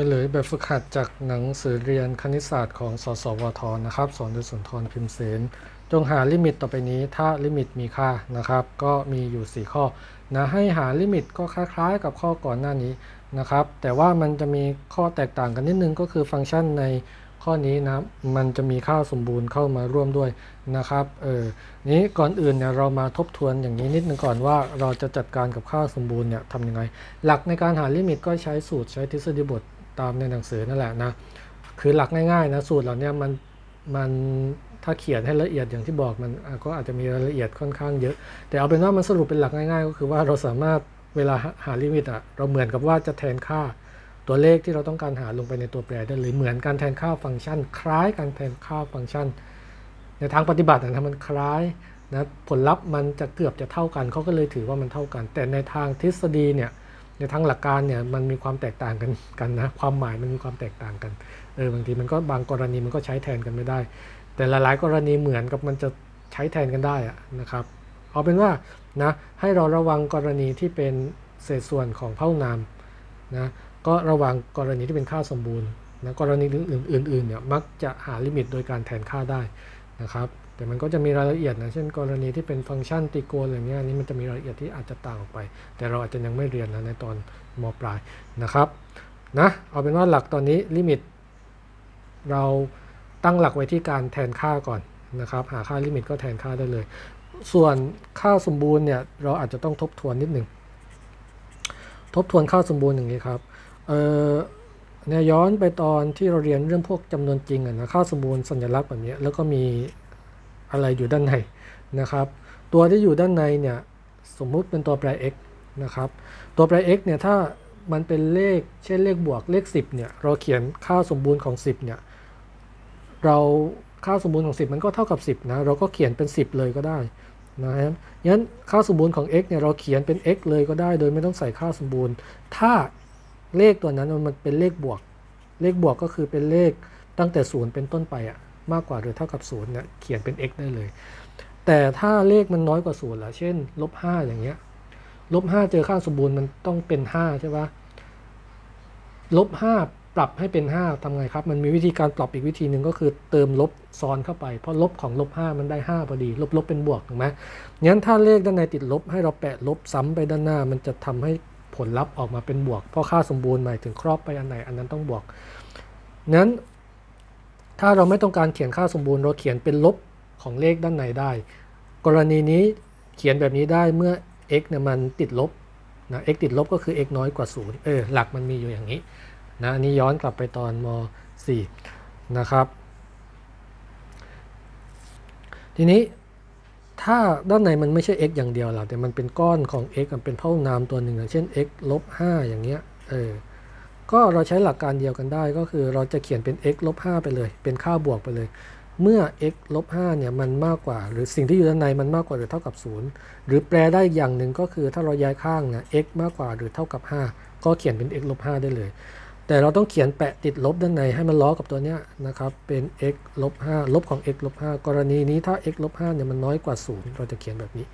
ฉลยแบบฝึกหัดจากหนังสือเรียนคณิตศาสตร์ของ สสวทนะครับ สอนโดยสุนทรพิมพ์เสน จงหาลิมิตต่อไปนี้ ถ้าลิมิตมีค่านะครับ ก็มีอยู่ 4 ข้อนะให้หาลิมิตก็คล้ายๆ กับข้อก่อนหน้านี้นะครับ แต่ว่ามันจะมีข้อแตกต่างกันนิดนึงก็คือฟังก์ชันในข้อนี้นะ มันจะมีค่าสมบูรณ์เข้ามาร่วมด้วยนะครับ เออ นี้ก่อนอื่นเนี่ยเรามาทบทวนอย่างนี้นิดนึงก่อนว่าเราจะจัดการกับค่าสมบูรณ์เนี่ยทำยังไง หลักในการหาลิมิตก็ใช้สูตรใช้ทฤษฎีบท ตามในหนังสือนั่นแหละนะคือหลักง่ายๆนะสูตรเหล่านี้มันมันถ้าเขียนให้ละเอียดอย่างที่บอกมันก็อาจจะมีรายละเอียดค่อนข้างเยอะ แต่เอาเป็นว่ามันสรุปเป็นหลักง่ายๆ ก็คือว่าเราสามารถเวลาหาลิมิตอะเราเหมือนกับว่าจะแทนค่าตัวเลขที่เราต้องการหาลงไปในตัวแปรได้เลยเหมือนการแทนค่าฟังก์ชัน คล้ายการแทนค่าฟังก์ชัน ในทางปฏิบัตินะมันคล้ายนะผลลัพธ์มันจะเกือบจะเท่ากันเขาก็เลยถือว่ามันเท่ากัน แต่ในทางทฤษฎีเนี่ย ในทางหลักการเนี่ยมันมีความแตกต่างกันกันนะความหมายมันมีความแตกต่างกันเออบางทีมันก็บางกรณีมันก็ใช้แทนกันไม่ได้ แต่หลายๆ กรณีเหมือนกับมันจะใช้แทนกันได้อะนะครับ เอาเป็นว่านะให้เราระวังกรณีที่เป็นเศษส่วนของเผ่านามนะก็ระวังกรณีที่เป็นค่าสมบูรณ์นะกรณีอื่นๆเนี่ยมักจะหาลิมิตโดยการแทนค่าได้นะครับ แต่มันก็จะมีรายละเอียดนะเช่น กรณีที่เป็นฟังก์ชันตรีโกณอะไรเงี้ยอันนี้มันจะมีรายละเอียดที่อาจจะต่างออกไป แต่เราอาจจะยังไม่เรียนนะในตอนมปลายนะครับนะเอาเป็นว่าหลักตอนนี้ลิมิต เราตั้งหลักไว้ที่การแทนค่าก่อนนะครับ หาค่าลิมิตก็แทนค่าได้เลย ส่วนค่าสมบูรณ์เนี่ยเราอาจจะต้องทบทวนนิดหนึ่งทบทวนค่าสมบูรณ์อย่างนี้ครับเอ่อเนี่ยย้อนไปตอนที่เราเรียนเรื่องพวกจำนวนจริงอะนะค่าสมบูรณ์สัญลักษณ์แบบนี้แล้วก็มี อะไรอยู่ด้านในนะครับ ตัวที่อยู่ด้านในเนี่ยสมมุติเป็นตัวแปร x นะครับ ตัวแปร x เนี่ยถ้ามันเป็นเลขเช่นเลขบวกเลข 10เนี่ยเราเขียนค่าสมบูรณ์ของ 10เนี่ยเราค่าสมบูรณ์ของ 10 มันก็เท่ากับ 10นะเราก็เขียนเป็น 10 เลยก็ได้นะครับงั้นค่าสมบูรณ์ของ x เนี่ยเราเขียนเป็น x เลยก็ได้ โดยไม่ต้องใส่ค่าสมบูรณ์ ถ้าเลขตัวนั้นมันเป็นเลขบวก เลขบวกก็คือเป็นเลขตั้งแต่ศูนย์เป็นต้นไปอะ มากกว่าหรือเท่ากับศูนย์เนี่ยเขียนเป็น x ได้เลย แต่ถ้าเลขมันน้อยกว่าศูนย์ล่ะเช่นลบห้าอย่างเงี้ยลบห้าเจอค่าสมบูรณ์มันต้องเป็นห้าใช่ปะลบห้าปรับให้เป็นห้าทำไงครับ มันมีวิธีการปรับอีกวิธีหนึ่งก็คือเติมลบซ้อนเข้าไป เพราะลบของลบห้ามันได้ห้าพอดี ลบลบเป็นบวกถูกไหมงั้นถ้าเลขด้านในติดลบให้เราแปะลบซ้ำไปด้านหน้า มันจะทำให้ผลลัพธ์ออกมาเป็นบวก เพราะค่าสมบูรณ์หมายถึงครอบไปอันไหนอันนั้นต้องบวกงั้น ถ้าเราไม่ต้องการเขียนค่าสมบูรณ์เราเขียนเป็นลบของเลขด้านในได้ กรณีนี้เขียนแบบนี้ได้เมื่อ x เนี่ยมันติดลบนะ x ติดลบก็คือ x น้อยกว่า0เออหลักมันมีอยู่อย่างนี้นะอันนี้ย้อนกลับไปตอนม .4 นะครับ ทีนี้ถ้าด้านในมันไม่ใช่ x อย่างเดียวหรอกแต่มันเป็นก้อนของ x มันเป็นเผ่านามตัวหนึ่งอย่างเช่น x ลบ5อย่างเงี้ยเออ ก็เราใช้หลักการเดียวกันได้ก็คือเราจะเขียนเป็น x ลบ5ไปเลย เป็นค่าบวกไปเลย เมื่อ x ลบ5เนี่ยมันมากกว่า หรือสิ่งที่อยู่ด้านในมันมากกว่าหรือเท่ากับ 0 หรือแปลได้อย่างหนึ่งก็คือถ้าเราย้ายข้างเนี่ย x มากกว่าหรือเท่ากับ 5 ก็เขียนเป็น x ลบ5ได้เลย แต่เราต้องเขียนแปะติดลบด้านในให้มันล้อกับตัวเนี้ยนะครับ เป็น x ลบ5ลบของ x ลบ5กรณีนี้ถ้า x ลบ5เนี่ยมันน้อยกว่า 0 เราจะเขียนแบบนี้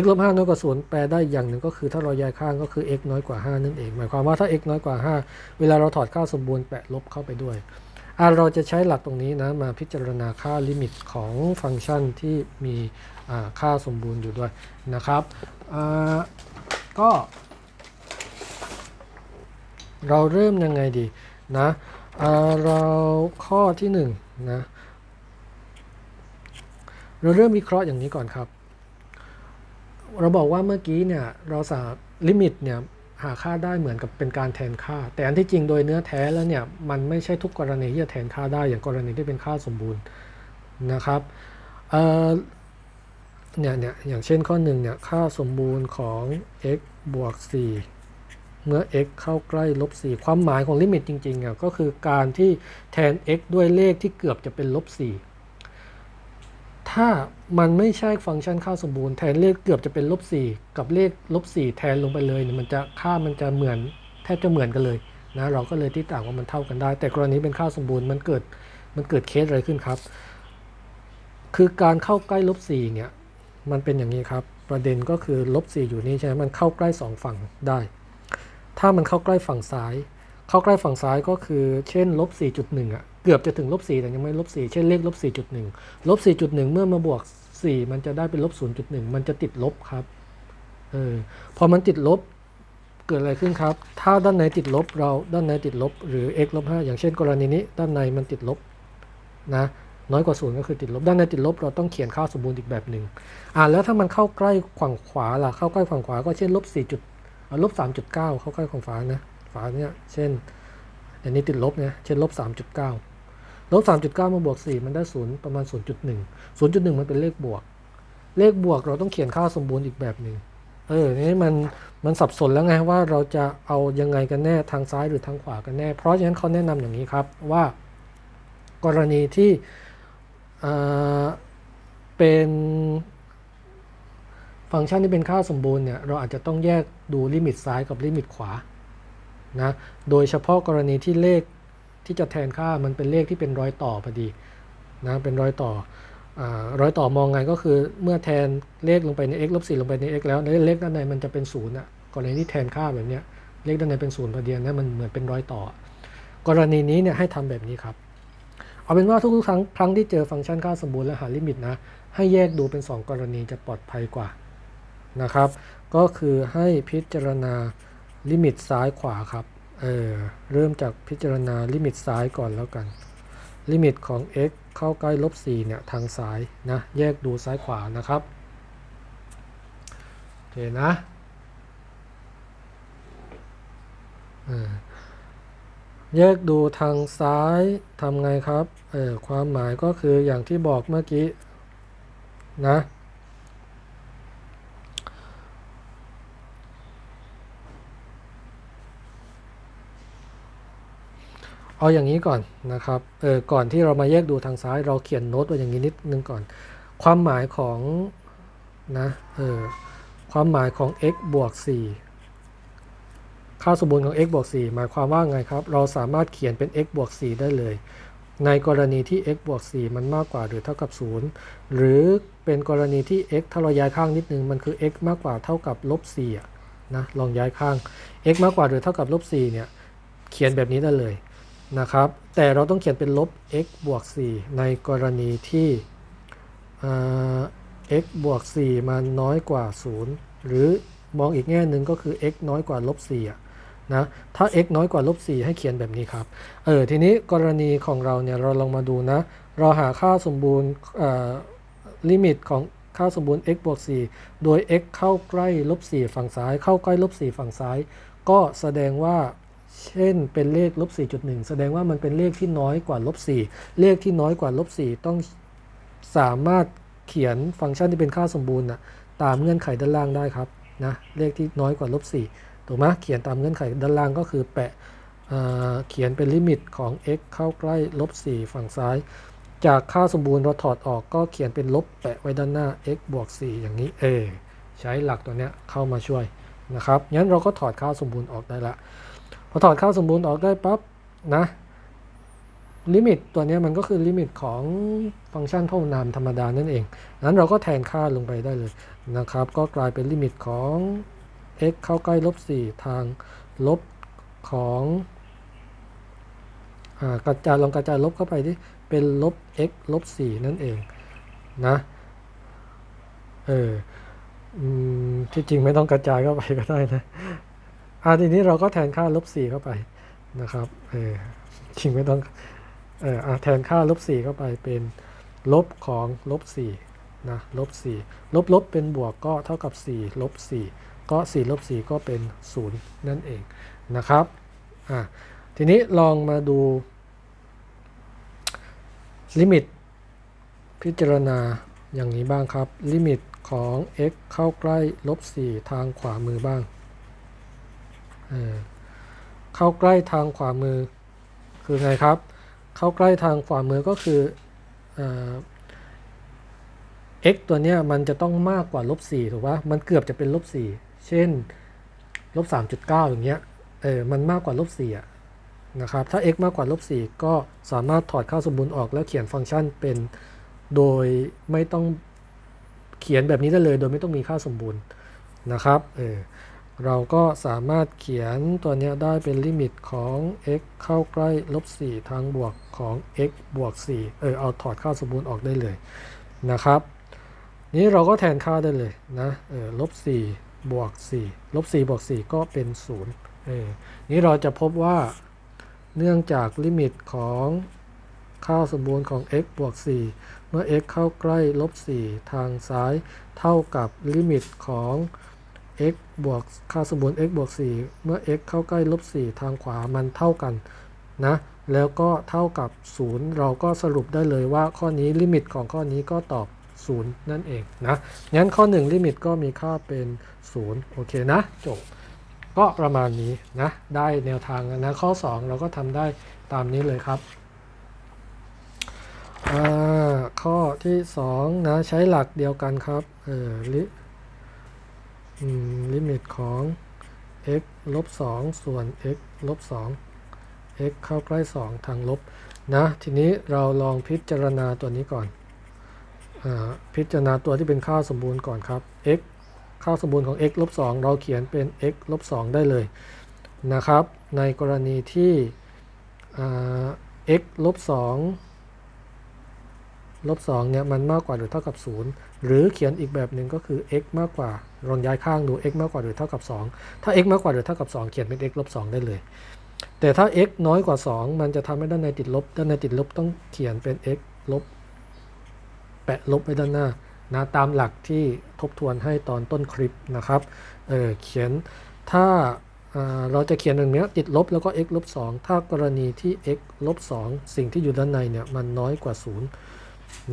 x ลบ5น้อยกว่า0แปลได้อย่างหนึ่งก็คือถ้าเราย้ายข้างก็คือ x น้อยกว่า 5 นั่นเอง หมายความว่าถ้า x น้อยกว่า 5 เวลาเราถอดค่าสมบูรณ์แปะลบเข้าไปด้วยเราจะใช้หลักตรงนี้นะมาพิจารณาค่าลิมิตของฟังก์ชันที่มีอ่าค่าสมบูรณ์อยู่ด้วยนะครับก็ เราเริ่มยังไงดีนะเราข้อที่หนึ่งนะเราเริ่มวิเคราะห์อย่างนี้ก่อนครับ เราบอกว่าเมื่อกี้เนี่ยเราสามลิมิตเนี่ยหาค่าได้เหมือนกับเป็นการแทนค่า แต่อันที่จริงโดยเนื้อแท้แล้วเนี่ยมันไม่ใช่ทุกกรณีที่จะแทนค่าได้อย่างกรณีที่เป็นค่าสมบูรณ์นะครับเเนี่ยเนี่ยอย่างเช่นข้อหนึ่งเนี่ยค่าสมบูรณ์ของ x บวก 4 เมื่อ x เข้าใกล้ลบ 4 ความหมายของลิมิตจริงๆอะก็คือการที่แทน x ด้วยเลขที่เกือบจะเป็นลบ 4 ถ้ามันไม่ใช่ฟังก์ชันค่าสมบูรณ์แทนเลขเกือบจะเป็นลบ4กับเลขลบ4แทนลงไปเลยเนี่ยมันจะค่ามันจะเหมือนแทบจะเหมือนกันเลยนะเราก็เลยที่ต่างว่ามันเท่ากันได้ แต่กรณีเป็นค่าสมบูรณ์มันเกิดมันเกิดเคสอะไรขึ้นครับ คือการเข้าใกล้ลบ4เนี่ยมันเป็นอย่างนี้ครับ ประเด็นก็คือลบ4อยู่นี่ใช่ไหมมันเข้าใกล้ 2 ฝั่งได้ ถ้ามันเข้าใกล้ฝั่งซ้าย เข้าใกล้ฝั่งซ้ายก็คือ เช่นลบ4.1อะ เกือบจะถึงลบ4แต่ยังไม่ลบ4เช่นเลขลบ4.1ลบ4.1 เมื่อมาบวก 4 มันจะได้เป็นลบ0.1 มันจะติดลบครับเออพอมันติดลบเกิดอะไรขึ้นครับ ถ้าด้านในติดลบเราด้านในติดลบ หรือ x ลบ5อย่างเช่นกรณีนี้ ด้านในมันติดลบนะน้อยกว่าศูนย์ก็คือติดลบ ด้านในติดลบเราต้องเขียนค่าสมบูรณ์อีกแบบหนึ่งอ่าแล้วถ้ามันเข้าใกล้ฝั่งขวาล่ะเข้าใกล้ฝั่งขวาก็เช่นลบ4จุดอ่าลบ3.9เข้าใกล้ฝั่งฝานะฝาเนี่ยเช่นอันนี้ติดลบเนี่ยเช่นลบ3.9 ลบ3.9มาบวก4มันได้ศูนย์ประมาณ0.1 0.1มันเป็นเลขบวก เลขบวกเราต้องเขียนค่าสมบูรณ์อีกแบบหนึ่งเออนี่มันมันสับสนแล้วไงว่าเราจะเอายังไงกันแน่ทางซ้ายหรือทางขวากันแน่ เพราะฉะนั้นเขาแนะนำอย่างนี้ครับว่ากรณีที่อ่าเป็นฟังก์ชันที่เป็นค่าสมบูรณ์เนี่ยเราอาจจะต้องแยกดูลิมิตซ้ายกับลิมิตขวานะโดยเฉพาะกรณีที่เลข ที่จะแทนค่ามันเป็นเลขที่เป็นรอยต่อพอดีนะเป็นรอยต่ออรอยต่อมองไงก็คือเมื่อแทนเลขลงไปใน x ลบ4ลงไปใน x แล้วเลขด้านในมันจะเป็นศูนย์อะกรณีที่แทนค่าแบบเนี้ยเลขด้านในเป็นศูนย์พอดีนะมันเหมือนเป็นรอยต่อ กรณีนี้เนี่ยให้ทำแบบนี้ครับ เอาเป็นว่าทุกๆครั้งครั้งที่เจอฟังก์ชันค่าสมบูรณ์และหาลิมิตนะ ให้แยกดูเป็น 2 กรณีจะปลอดภัยกว่านะครับ ก็คือให้พิจารณาลิมิตซ้ายขวาครับ เออเริ่มจากพิจารณาลิมิตซ้ายก่อนแล้วกัน ลิมิตของ x เข้าใกล้ลบ4เนี่ยทางซ้ายนะแยกดูซ้ายขวานะครับโอเคนะแยกดูทางซ้ายทำไงครับเออความหมายก็คืออย่างที่บอกเมื่อกี้นะ เอาอย่างนี้ก่อนนะครับ เออก่อนที่เรามาแยกดูทางซ้าย เราเขียนโน้ตไว้อย่างนี้นิดนึงก่อน ความหมายของนะ เออความหมายของ x บวก 4 ค่าสมบูรณ์ของ x บวก 4 หมายความว่าไงครับ เราสามารถเขียนเป็น x บวก 4 ได้เลย ในกรณีที่ x บวก 4 มันมากกว่าหรือเท่ากับ 0 หรือเป็นกรณีที่ x ถ้าเราย้ายข้างนิดนึง มันคือ x มากกว่าเท่ากับลบ4นะ ลองย้ายข้าง x มากกว่าหรือเท่ากับลบ4เนี่ย เขียนแบบนี้ได้เลย นะครับ แต่เราต้องเขียนเป็นลบ x บวก 4 ในกรณีที่ x บวก 4 มันน้อยกว่า 0 หรือมองอีกแง่หนึ่งก็คือ x น้อยกว่าลบ4นะ ถ้า x น้อยกว่าลบ4ให้เขียนแบบนี้ครับ เออ ทีนี้กรณีของเราเนี่ย เราลองมาดูนะ เราหาค่าสมบูรณ์ลิมิตของค่าสมบูรณ์ x บวก 4 โดย x เข้าใกล้ลบ 4 ฝั่งซ้าย เข้าใกล้ลบ 4 ฝั่งซ้าย ก็แสดงว่า เช่นเป็นเลขลบ4.1 แสดงว่ามันเป็นเลขที่น้อยกว่าลบ4เลขที่น้อยกว่าลบ4ต้องสามารถเขียนฟังก์ชันที่เป็นค่าสมบูรณ์นะตามเงื่อนไขด้านล่างได้ครับนะเลขที่น้อยกว่าลบ4ถูกไหมเขียนตามเงื่อนไขด้านล่างก็คือแปะเขียนเป็นลิมิตของ x เข้าใกล้ลบ4ฝั่งซ้าย จากค่าสมบูรณ์เราถอดออกก็เขียนเป็นลบแปะไว้ด้านหน้า x บวก4อย่างนี้เอใช้หลักตัวเนี้ยเข้ามาช่วยนะครับงั้นเราก็ถอดค่าสมบูรณ์ออกได้ละ อถอดค่าสมบูรณ์ออกได้ปั๊บนะลิมิตตัวนี้มันก็คือลิมิตของฟังก์ชันเท่านามธรรมดานั่นเอง นั้นเราก็แทนค่าลงไปได้เลยนะครับ ก็กลายเป็นลิมิตของ x เข้าใกล้ลบ4ทางลบของอกระจายลองกระจายลบเข้าไปดิ เป็นลบ x ลบ4นั่นเองนะ เออที่จริงไม่ต้องกระจายเข้าไปก็ได้นะ อ่าทีนี้เราก็แทนค่าลบ4เข้าไปนะครับเออจริงไม่ต้องเอออ่าแทนค่าลบ4เข้าไปเป็นลบของลบ4นะลบ4ลบลบเป็นบวกก็เท่ากับ4ลบ4ก็4ลบ4ก็เป็น 0 นั่นเองนะครับอ่าทีนี้ลองมาดู ลิมิต พิจารณาอย่างนี้บ้างครับ ลิมิตของ x เข้าใกล้ลบ4ทางขวามือบ้าง เข้าใกล้ทางขวามือ คือไงครับ เข้าใกล้ทางขวามือก็คือ x ตัวเนี้ยมันจะต้องมากกว่าลบ4ถูกปะมันเกือบจะเป็นลบ4เช่นลบ3.9อย่างเงี้ยเออมันมากกว่าลบ4อะนะครับถ้า x มากกว่าลบ4ก็สามารถถอดค่าสมบูรณ์ออกแล้วเขียนฟังก์ชันเป็นโดยไม่ต้องเขียนแบบนี้ได้เลย โดยไม่ต้องมีค่าสมบูรณ์นะครับเออ เราก็สามารถเขียนตัวนี้ได้เป็นลิมิตของ x เข้าใกล้ลบ 4 ทางบวกของ x บวก 4 เออเอาถอดค่าสมบูรณ์ออกได้เลยนะครับ นี้เราก็แทนค่าได้เลยนะเออลบ 4 บวก 4 ลบ 4 บวก 4 ก็เป็น 0 เออ นี้เราจะพบว่าเนื่องจากลิมิตของค่าสมบูรณ์ของ x บวก 4 เมื่อ x เข้าใกล้ลบ 4 ทางซ้าย เท่ากับลิมิตของ x บวกค่าสมบูรณ์ x บวก 4 เมื่อ x เข้าใกล้ลบ 4 ทางขวามันเท่ากันนะ แล้วก็เท่ากับ 0 เราก็สรุปได้เลยว่าข้อนี้ลิมิตของข้อนี้ก็ตอบ 0 นั่นเองนะ งั้นข้อ 1 ลิมิตก็มีค่าเป็น 0 โอเคนะจบก็ประมาณนี้นะ ได้แนวทางนะ ข้อ 2 เราก็ทำได้ตามนี้เลยครับข้อที่ 2 นะ ใช้หลักเดียวกันครับเออลิ ลิมิตของ x ลบ2ส่วน x ลบ2 x เข้าใกล้ 2 ทางลบนะ ทีนี้เราลองพิจารณาตัวนี้ก่อนอพิจารณาตัวที่เป็นค่าสมบูรณ์ก่อนครับ x ค่าสมบูรณ์ของ x ลบ2เราเขียนเป็น x ลบ2ได้เลยนะครับ ในกรณีที่ x ลบ2ลบ2เนี่ยมันมากกว่าหรือเท่ากับ 0 หรือเขียนอีกแบบหนึ่งก็คือ x มากกว่าลองย้ายข้างดู x มากกว่าหรือเท่ากับ 2 ถ้า x มากกว่าหรือเท่ากับ 2 เขียนเป็น x ลบ2ได้เลย แต่ถ้า x น้อยกว่า 2 มันจะทำให้ด้านในติดลบ ด้านในติดลบต้องเขียนเป็น x ลบ แปะลบไว้ด้านหน้านะตามหลักที่ทบทวนให้ตอนต้นคลิปนะครับเออเขียนถ้าอ่าเราจะเขียนอย่างนี้ติดลบแล้วก็ x ลบ2ถ้ากรณีที่ x ลบ2สิ่งที่อยู่ด้านในเนี่ยมันน้อยกว่า 0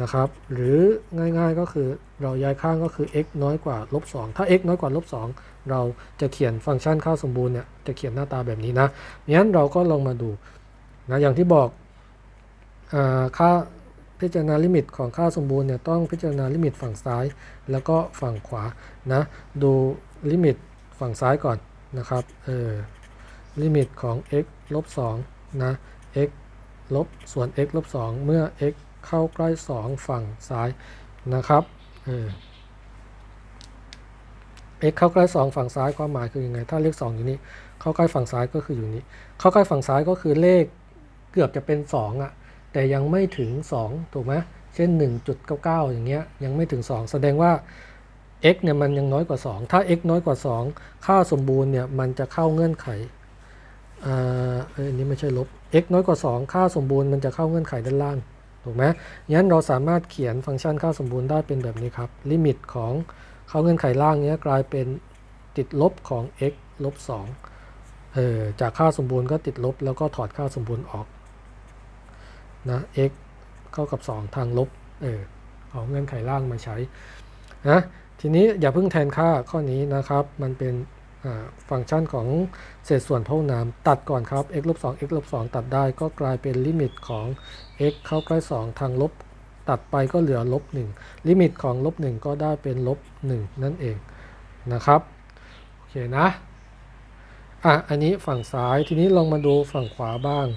นะครับ หรือง่ายๆก็คือเราย้ายข้างก็คือ x น้อยกว่าลบ2ถ้า x น้อยกว่าลบ2เราจะเขียนฟังก์ชันค่าสมบูรณ์เนี่ยจะเขียนหน้าตาแบบนี้นะงั้นเราก็ลองมาดูนะอย่างที่บอกอาค่าพิจารณาลิมิตของค่าสมบูรณ์เนี่ยต้องพิจารณาลิมิตฝั่งซ้าย แล้วก็ฝั่งขวานะดูลิมิตฝั่งซ้ายก่อนนะครับเออลิมิตของ x ลบ2นะ x ลบส่วน x ลบ2เมื่อ x เข้าใกล้ 2 ฝั่งซ้ายนะครับเออ x เข้าใกล้ 2 ฝั่งซ้ายความหมายคือยังไง ถ้าเลข 2 อยู่นี่เข้าใกล้ฝั่งซ้ายก็คืออยู่นี้ เข้าใกล้ฝั่งซ้ายก็คือเลขเกือบจะเป็น 2อะ แต่ยังไม่ถึง 2 ถูกไหมเช่น 1.99 อย่างเงี้ย ยังไม่ถึง 2 แสดงว่า x เนี่ยมันยังน้อยกว่า 2 ถ้า x น้อยกว่า 2 ค่าสมบูรณ์เนี่ยมันจะเข้าเงื่อนไขอ่าเออันนี้ไม่ใช่ลบ x น้อยกว่า 2 ค่าสมบูรณ์มันจะเข้าเงื่อนไขด้านล่าง ถูกไหมงั้นเราสามารถเขียนฟังก์ชันค่าสมบูรณ์ได้เป็นแบบนี้ครับ ลิมิตของเข้าเงื่อนไขล่างนี้กลายเป็นติดลบของ x ลบ2เออจากค่าสมบูรณ์ก็ติดลบ แล้วก็ถอดค่าสมบูรณ์ออกนะ x เข้ากับ 2 ทางลบเออเอาเงื่อนไขล่างมาใช้นะทีนี้อย่าเพิ่งแทนค่าข้อนี้นะครับ มันเป็น ฟังก์ชันของเศษส่วนพหุนามตัดก่อนครับ x ลบ2 x ลบ2ตัดได้ก็กลายเป็นลิมิตของ x เข้าใกล้ 2 ทางลบ ตัดไปก็เหลือลบ1ลิมิตของลบ1ก็ได้เป็นลบ1นั่นเองนะครับ โอเคนะอะอันนี้ฝั่งซ้ายทีนี้ลองมาดูฝั่งขวาบ้าง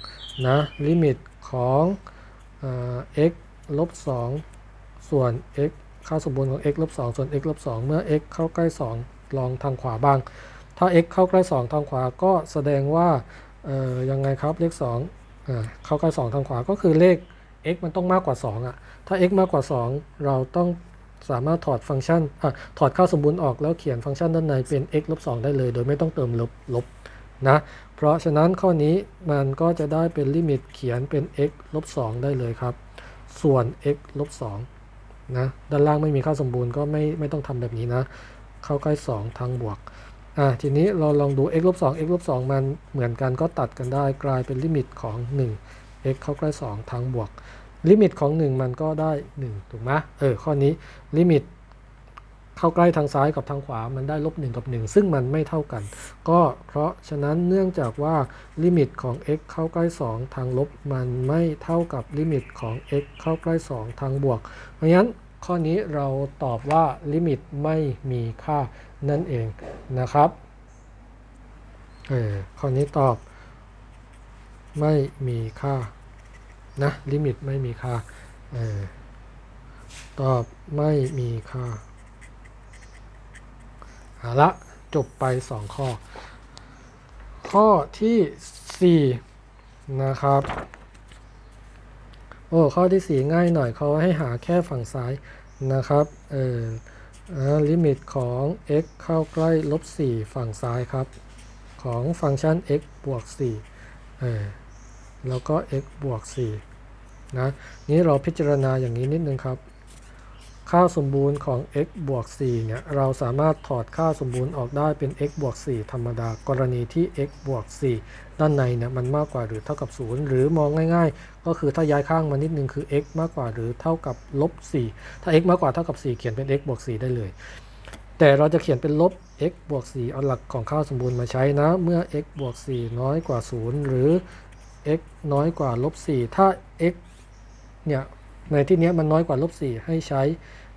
นะลิมิตของอ x ลบ2ส่วน x ค่าสมบูรณ์ของ x ลบ2ส่วน x ลบ2เมื่อ x เข้าใกล้ 2 ลองทางขวาบ้าง ถ้า x เข้าใกล้ 2 ทางขวาก็แสดงว่าเอ่อยังไงครับเลข2อ่าเข้าใกล้ 2 ทางขวาก็คือเลข x มันต้องมากกว่า 2 อะ ถ้า x มากกว่า 2 เราต้องสามารถถอดฟังก์ชันอะถอดค่าสมบูรณ์ออกแล้วเขียนฟังก์ชันด้านในเป็น x ลบ2ได้เลย โดยไม่ต้องเติมลบลบนะ เพราะฉะนั้นข้อนี้มันก็จะได้เป็นลิมิตเขียนเป็น x ลบ2ได้เลยครับ ส่วน x ลบ2นะ ด้านล่างไม่มีค่าสมบูรณ์ก็ไม่ไม่ต้องทำแบบนี้นะ เข้าใกล้ 2 ทางบวก อะทีนี้เราลองดู x ลบ2 x ลบ2มันเหมือนกันก็ตัดกันได้กลายเป็นลิมิตของ 1 x เข้าใกล้ 2 ทางบวก ลิมิตของ 1 มันก็ได้ 1 ถูกไหมเออข้อนี้ลิมิตเข้าใกล้ทางซ้ายกับทางขวา มันได้ลบ1กับ 1 ซึ่งมันไม่เท่ากัน ก็เพราะฉะนั้นเนื่องจากว่าลิมิตของ x เข้าใกล้ 2 ทางลบ มันไม่เท่ากับลิมิตของ x เข้าใกล้ 2 ทางบวก เพราะฉะนั้น ข้อนี้เราตอบว่าลิมิตไม่มีค่านั่นเองนะครับเออข้อนี้ตอบ ไม่มีค่านะลิมิตไม่มีค่าเออตอบไม่มีค่าเอาละจบไป 2 ข้อ ข้อทีสี่4 นะครับ โอ้ข้อที่ 4 ง่ายหน่อยเขาให้หาแค่ฝั่งซ้ายนะครับเออลิมิตของ x เข้าใกล้ลบ 4 ฝั่งซ้ายครับ ของฟังก์ชัน x บวก4เออแล้วก็ x บวก4นะนี้เราพิจารณาอย่างนี้นิดนึงครับ ค่าสมบูรณ์ของ x บวก4เนี่ยเราสามารถถอดค่าสมบูรณ์ออกได้เป็น x บวก4ธรรมดากรณีที่ x บวก4ด้านในเนี่ยมันมากกว่าหรือเท่ากับ 0 หรือมองง่าย ๆ ก็คือถ้าย้ายข้างมานิดนึงคือ x มากกว่าหรือเท่ากับลบ4ถ้า x มากกว่าเท่ากับ 4 เขียนเป็น x บวก4ได้เลย แต่เราจะเขียนเป็นลบ x บวก4เอาหลักของค่าสมบูรณ์มาใช้นะ เมื่อ x บวก4น้อยกว่า 0 หรือ x น้อยกว่าลบ4ถ้า x เนี่ย ในที่นี้มันน้อยกว่าลบ4ให้ใช้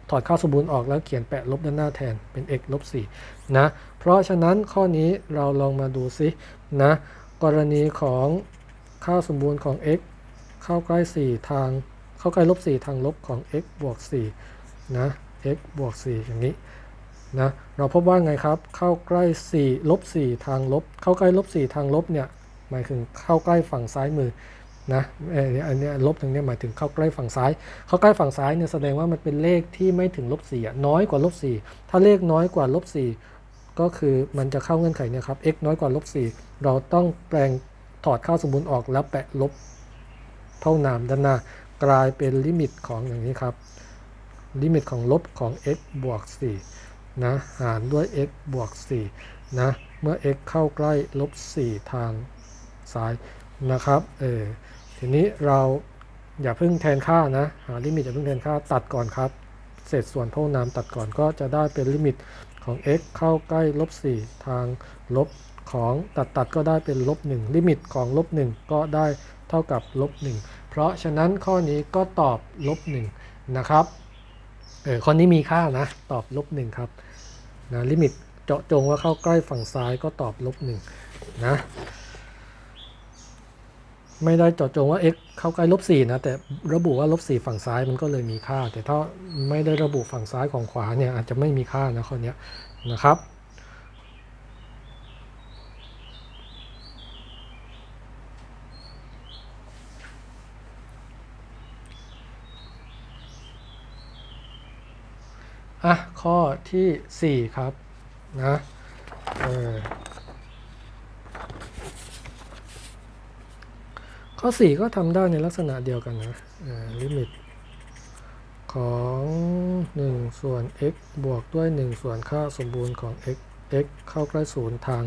ถอดค่าสมบูรณ์ออกแล้วเขียนแปะลบด้านหน้าแทนเป็น x ลบ4นะ เพราะฉะนั้นข้อนี้เราลองมาดูซินะ กรณีของค่าสมบูรณ์ของ x เข้าใกล้ 4 ทาง เข้าใกล้ลบ4ทางลบของ x บวก4นะ x บวก4อย่างนี้นะเราพบว่าไงครับเข้าใกล้4ลบ4ทางลบ เข้าใกล้ลบ4ทางลบเนี่ยหมายถึงเข้าใกล้ฝั่งซ้ายมือ นะอันนี้ลบตรงนี้หมายถึงเข้าใกล้ฝั่งซ้าย เข้าใกล้ฝั่งซ้ายเนี่ยแสดงว่ามันเป็นเลขที่ไม่ถึงลบ4อ่น้อยกว่าลบ4ถ้าเลขน้อยกว่าลบ4ก็คือมันจะเข้าเงื่อนไขเนี่ยครับ x น้อยกว่าลบ4เราต้องแปลงถอดค่าสมบูรณ์ออกแล้วแปะลบเท่านามด้านหน้ากลายเป็นลิมิตของอย่างนี้ครับ ลิมิตของลบของ x บวก4นะหารด้วย x บวก4นะเมื่อ x เข้าใกล้ลบ4ทางซ้ายนะครับเออ ทีนี้เราอย่าเพิ่งแทนค่านะ หาลิมิตอย่าเพิ่งแทนค่าตัดก่อนครับ เศษส่วนเท่านามตัดก่อนก็จะได้เป็นลิมิตของ x เข้าใกล้ลบ4ทางลบของตัดตัดก็ได้เป็นลบ1ลิมิตของลบ1ก็ได้เท่ากับลบ1เพราะฉะนั้นข้อนี้ก็ตอบลบ1นะครับเออข้อนี้มีค่านะตอบลบหนึ่งครับนะลิมิตเจาะจงว่าเข้าใกล้ฝั่งซ้ายก็ตอบลบหนึ่งนะ ไม่ได้เจาะจงว่า x เข้าใกล้ลบสี่นะ แต่ระบุว่าลบสี่ฝั่งซ้ายมันก็เลยมีค่า แต่ถ้าไม่ได้ระบุฝั่งซ้ายของขวาเนี่ยอาจจะไม่มีค่านะข้อนี้นะครับอะข้อที่ 4 ครับนะเออ ข้อ 4 ก็ทำได้ในลักษณะเดียวกันนะลิมิตของ 1 ส่วน x บวกด้วย 1 ส่วนค่าสมบูรณ์ของ x x เข้าใกล้ศูนย์ทาง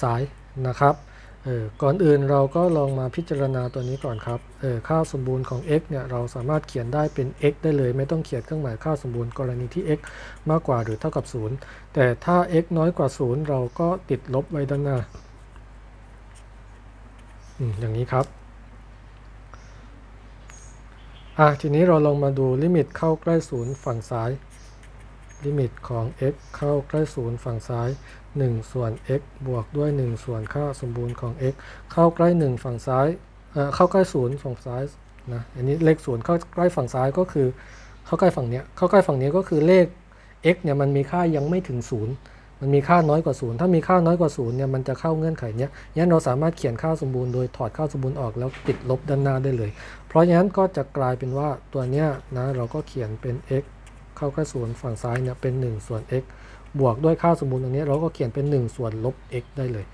ซ้ายนะครับเออก่อนอื่นเราก็ลองมาพิจารณาตัวนี้ก่อนครับเออค่าสมบูรณ์ของ x เนี่ยเราสามารถเขียนได้เป็น x ได้เลย ไม่ต้องเขียนเครื่องหมายค่าสมบูรณ์กรณีที่ x มากกว่าหรือเท่ากับ 0 แต่ถ้า x น้อยกว่า 0 เราก็ติดลบไว้ด้านหน้าอืมอย่างนี้ครับ อะทีนี้เราลองมาดูลิมิตเข้าใกล้ศูนย์ฝั่งซ้าย ลิมิตของ x เข้าใกล้ศูนย์ฝั่งซ้าย 1 ส่วน x บวกด้วย 1 ส่วนค่าสมบูรณ์ของ x เข้าใกล้ 1 ฝั่งซ้ายเอ่อเข้าใกล้ศูนย์ฝั่งซ้ายนะอันนี้เลขศูนย์เข้าใกล้ฝั่งซ้ายก็คือ เข้าใกล้ฝั่งเนี้ยเข้าใกล้ฝั่งนี้ก็คือเลข x เนี่ยมันมีค่ายังไม่ถึงศูนย์ มันมีค่าน้อยกว่าศูนย์ถ้ามีค่าน้อยกว่าศูนย์เนี่ยมันจะเข้าเงื่อนไขเนี้ยงั้นเราสามารถเขียนค่าสมบูรณ์โดยถอดค่าสมบูรณ์ออกแล้วติดลบด้านหน้าได้เลย เพราะฉะนั้นก็จะกลายเป็นว่าตัวเนี้ยนะเราก็เขียนเป็น x เข้าใกล้ศูนย์ฝั่งซ้ายเนี่ยเป็น 1 ส่วน x บวกด้วยค่าสมบูรณ์ตรงนี้เราก็เขียนเป็น 1 ส่วนลบ x ได้เลย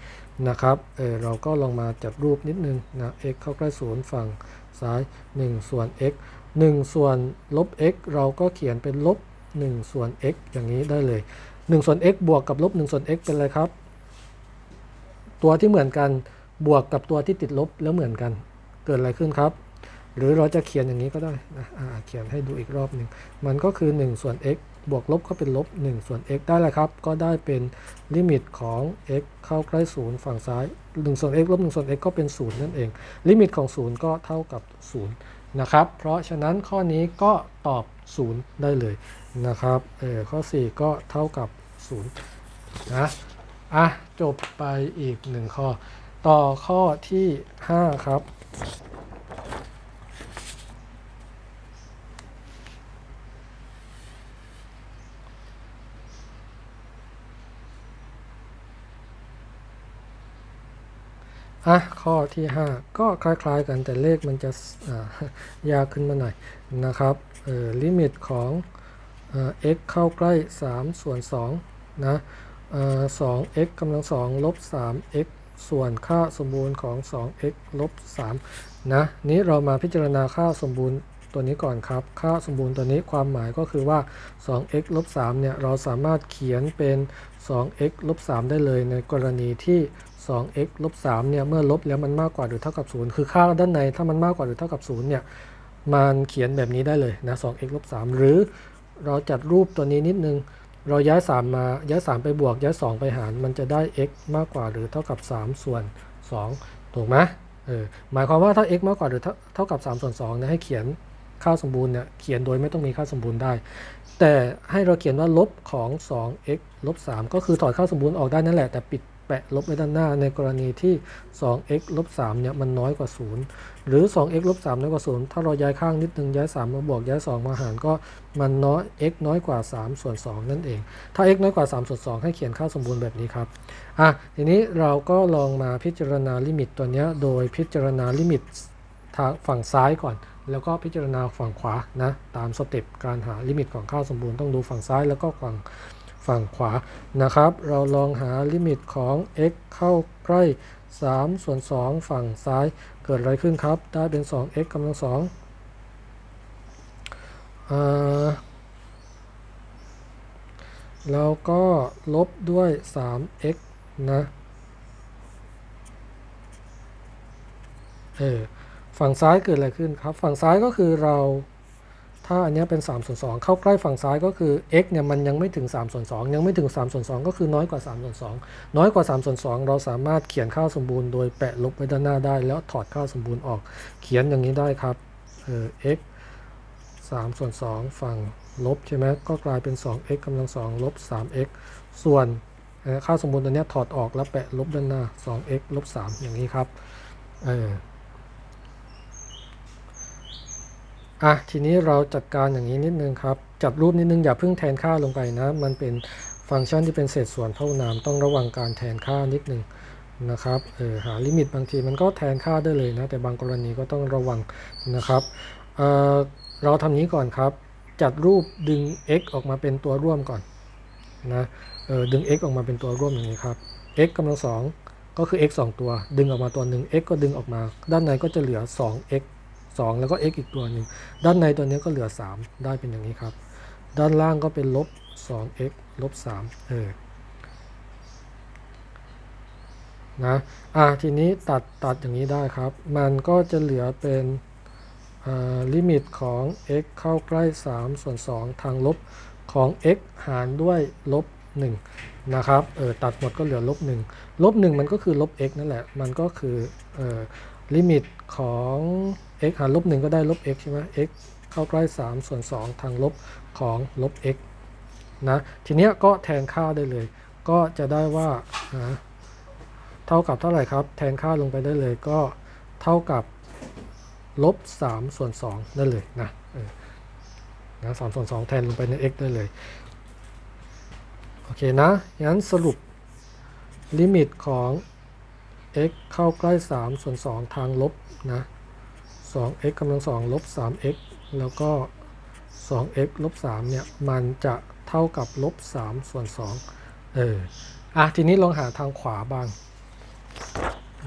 นะครับเออเราก็ลองมาจัดรูปนิดนึงนะ x เข้าใกล้ศูนย์ฝั่งซ้าย 1 ส่วน x 1 ส่วนลบ x เราก็เขียนเป็นลบ 1 ส่วน x อย่างนี้ได้เลย 1ส่วน x บวกกับลบ1ส่วน x เป็นอะไรครับ ตัวที่เหมือนกันบวกกับตัวที่ติดลบแล้วเหมือนกัน เกิดอะไรขึ้นครับ หรือเราจะเขียนอย่างนี้ก็ได้นะเขียนให้ดูอีกรอบหนึ่งมันก็คือ 1 ส่วน x บวกลบก็เป็นลบ 1 ส่วน x ได้แล้วครับ ก็ได้เป็นลิมิตของ x เข้าใกล้ศูนย์ฝั่งซ้าย 1 ส่วน x ลบ1ส่วน x ก็เป็น 0 นั่นเอง ลิมิตของ 0 ก็เท่ากับ 0 นะครับ เพราะฉะนั้นข้อนี้ก็ตอบ 0 ได้เลยนะครับ เออข้อ 4 ก็เท่ากับ ศูนะ อะ จบไปอีกหนึ่งข้อ ต่อข้อที่ 5 ครับ อะ ข้อที่ 5 ก็คล้ายๆกันแต่เลขมันจะยาวขึ้นมาหน่อยนะครับลิมิตของอ x เข้าใกล้ 3 ส่วน 2 นะเอ่อ 2x กำลัง2ลบ 3x ส่วนค่าสมบูรณ์ของ 2x ลบ3นะนี้เรามาพิจารณาค่าสมบูรณ์ตัวนี้ก่อนครับ ค่าสมบูรณ์ตัวนี้ความหมายก็คือว่า 2x ลบ3เนี่ยเราสามารถเขียนเป็น 2x ลบ3ได้เลยในกรณีที่ 2x ลบ3เนี่ยเมื่อลบแล้วมันมากกว่าหรือเท่ากับ 0 คือค่าด้านในถ้ามันมากกว่าหรือเท่ากับ 0 เนี่ย มันเขียนแบบนี้ได้เลยนะ 2x ลบ3หรือเราจัดรูปตัวนี้นิดนึง เราย้าย 3 มา ย้าย 3 ไปบวก ย้าย 2 ไปหาร มันจะได้ x มากกว่าหรือเท่ากับ 3 ส่วน 2 ถูกไหมเออ หมายความว่าถ้า x มากกว่าหรือเท่าเท่ากับ 3 ส่วน2เนี่ยให้เขียนค่าสมบูรณ์เนี่ย เขียนโดยไม่ต้องมีค่าสมบูรณ์ได้ แต่ให้เราเขียนว่าลบของ 2x ลบ 3 ก็คือถอดค่าสมบูรณ์ออกได้นั่นแหละ แต่ปิด แปะลบไว้ด้านหน้า ในกรณีที่ 2x ลบ3เนี่ยมันน้อยกว่า 0 หรือ 2x ลบ3น้อยกว่า 0 ถ้าเราย้ายข้างนิดนึงย้าย 3 มาบวกย้าย 2 มาหารก็มันน้อย x น้อยกว่า 3 ส่วน 2 นั่นเอง ถ้า x น้อยกว่า 3 ส่วน 2 ให้เขียนค่าสมบูรณ์แบบนี้ครับอะทีนี้เราก็ลองมาพิจารณาลิมิตตัวเนี้ยโดยพิจารณาลิมิตทางฝั่งซ้ายก่อนแล้วก็พิจารณาฝั่งขวานะตามสเต็ปการหาลิมิตของค่าสมบูรณ์ต้องดูฝั่งซ้ายแล้วก็ฝั่ง ฝั่งขวานะครับ เราลองหาลิมิตของ x เข้าใกล้3ส่วน2ฝั่งซ้ายเกิดอะไรขึ้นครับ ได้เป็น 2x กำลัง2อ่าแล้วก็ลบด้วย 3x นะเออฝั่งซ้ายเกิดอะไรขึ้นครับ ฝั่งซ้ายก็คือเรา ถ้าอันนี้เป็น3ส่วน2เข้าใกล้ฝั่งซ้ายก็คือ x เนี่ยมันยังไม่ถึง3ส่วน2ยังไม่ถึง3ส่วน2ก็คือน้อยกว่า3ส่วน2น้อยกว่า3ส่วน2เราสามารถเขียนค่าสมบูรณ์โดยแปะลบไว้ด้านหน้าได้ แล้วถอดค่าสมบูรณ์ออก เขียนอย่างนี้ได้ครับเออ x 3ส่วน2ฝั่งลบใช่ไหมก็กลายเป็น 2x กำลัง2ลบ 3x ส่วนค่าสมบูรณ์ตัวนี้ถอดออกแล้วแปะลบด้านหน้า 2x ลบ 3 อย่างนี้ครับเออ อะทีนี้เราจัดการอย่างนี้นิดนึงครับ จับรูปนิดนึงอย่าเพิ่งแทนค่าลงไปนะ มันเป็นฟังก์ชันที่เป็นเศษส่วนเท่านามต้องระวังการแทนค่านิดนึงนะครับเออหาลิมิตบางทีมันก็แทนค่าได้เลยนะ แต่บางกรณีก็ต้องระวังนะครับเออเราทำนี้ก่อนครับ จัดรูปดึง x ออกมาเป็นตัวร่วมก่อนนะเออดึง x ออกมาเป็นตัวร่วมอย่างนี้ครับ x กำลังสองก็คือ x 2 ตัว ดึงออกมาตัวหนึ่ง x ก็ดึงออกมา ด้านในก็จะเหลือ 2x 2 แล้วก็ x อีกตัวหนึ่งด้านในตัวนี้ก็เหลือ 3 ได้เป็นอย่างนี้ครับ ด้านล่างก็เป็นลบ 2x ลบ3เออนะอะทีนี้ตัดตัดอย่างนี้ได้ครับ มันก็จะเหลือเป็นลิมิตของ x เข้าใกล้ 3 ส่วน 2 ทางลบของ x หารด้วยลบ1นะครับ เออตัดหมดก็เหลือลบ1ลบ1มันก็คือลบ x นั่นแหละ มันก็คือเออ ลิมิตของ x หารลบ1ก็ได้ลบ x ใช่ไหม x เข้าใกล้ 3 ส่วน 2 ทางลบของลบ x นะทีเนี้ยก็แทนค่าได้เลย ก็จะได้ว่าเท่ากับเท่าไหร่ครับ แทนค่าลงไปได้เลยก็เท่ากับลบ3ส่วน2ได้เลยนะเออนะ3ส่วน2แทนลงไปใน x ได้เลย โอเคนะงั้นสรุปลิมิตของ x เข้าใกล้ 3 ส่วน 2 ทางลบนะ 2x กำลัง2ลบ 3x แล้วก็ 2x ลบ3เนี่ย มันจะเท่ากับลบ3ส่วน2เออ อะ ทีนี้ลองหาทางขวาบ้าง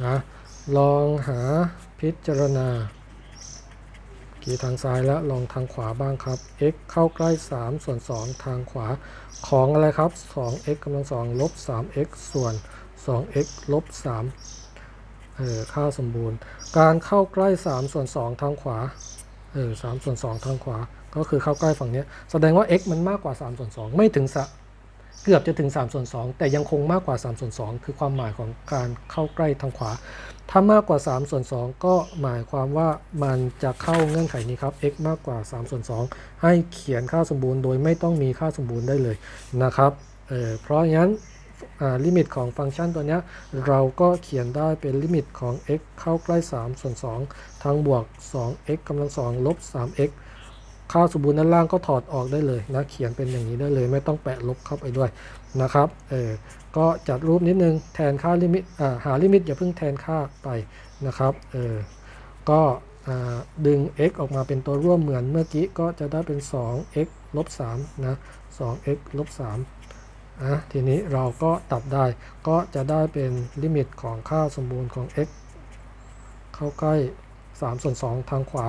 นะ ลองหาพิจารณา กี่ทางซ้ายแล้ว ลองทางขวาบ้างครับ x เข้าใกล้ 3 ส่วน 2 ทางขวาของอะไรครับ 2x กำลัง2ลบ 3x ส่วน 2x ลบ3เออค่าสมบูรณ์ การเข้าใกล้ 3 ส่วน 2 ทางขวาเออ3ส่วน 2 ทางขวา ก็คือเข้าใกล้ฝั่งนี้ แสดงว่า x มันมากกว่า 3 ส่วน 2 ไม่ถึงสะเกือบจะถึง 3 ส่วน 2 แต่ยังคงมากกว่า 3 ส่วน 2 คือความหมายของการเข้าใกล้ทางขวา ถ้ามากกว่า 3 ส่วน 2 ก็หมายความว่ามันจะเข้าเงื่อนไขนี้ครับ x มากกว่า 3 ส่วน 2 ให้เขียนค่าสมบูรณ์โดยไม่ต้องมีค่าสมบูรณ์ได้เลยนะครับ เออเพราะงั้น ลิมิตของฟังก์ชันตัวนี้เราก็เขียนได้เป็นลิมิตของ x เข้าใกล้ 3 ส่วน 2 ทางบวก 2x กำลัง 2 ลบ 3x ค่าสมบูรณ์ด้านล่างก็ถอดออกได้เลยนะ เขียนเป็นอย่างนี้ได้เลย ไม่ต้องแปะลบเข้าไปด้วยนะครับ เออก็จัดรูปนิดนึงแทนค่าลิมิตหาลิมิตอย่าเพิ่งแทนค่าไปนะครับ เออก็ดึง x ออกมาเป็นตัวร่วมเหมือนเมื่อกี้ก็จะได้เป็น 2x ลบ3นะ 2x ลบ3ะทีนี้เราก็ตัดได้ก็จะได้เป็นลิมิตของค่าสมบูรณ์ของ x เข้าใกล้3ส่วน2ทางขวา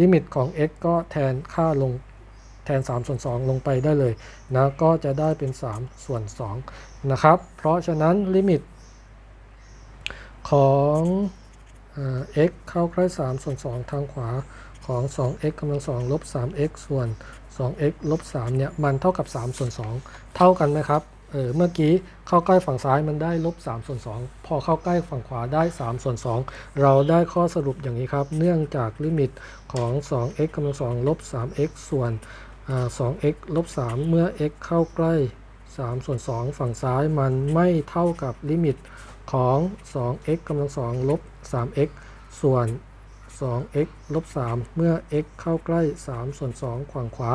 ลิมิตของ x ก็แทนค่าลงแทน3ส่วน2ลงไปได้เลยนะก็จะได้เป็น 3 ส่วน2นะครับ เพราะฉะนั้นลิมิตของอ x เข้าใกล้3ส่วน2ทางขวาของ 2x กำลัง2ลบ 3x ส่วน 2x ลบ3เนี่ยมันเท่ากับ 3 ส่วน 2 เท่ากันไหมครับ เออเมื่อกี้เข้าใกล้ฝั่งซ้ายมันได้ลบ3ส่วน 2 พอเข้าใกล้ฝั่งขวาได้ 3 ส่วน 2 เราได้ข้อสรุปอย่างนี้ครับ เนื่องจากลิมิตของ 2x กำลัง2ลบ 3x ส่วน 2x ลบ 3 เมื่อ x เข้าใกล้ 3 ส่วน 2 ฝั่งซ้ายมันไม่เท่ากับลิมิตของ 2x กำลัง2ลบ 3x ส่วน 2x ลบ 3 เมื่อ x เข้าใกล้ 3 ส่วน2ฝั่งขวา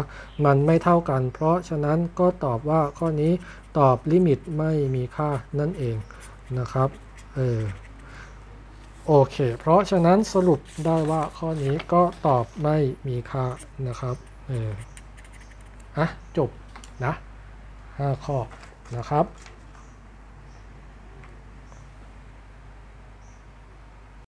มันไม่เท่ากัน เพราะฉะนั้นก็ตอบว่าข้อนี้ตอบลิมิตไม่มีค่านั่นเองนะครับ เออ โอเค เพราะฉะนั้นสรุปได้ว่าข้อนี้ก็ตอบไม่มีค่านะครับ เอออะจบนะ 5 ข้อนะครับ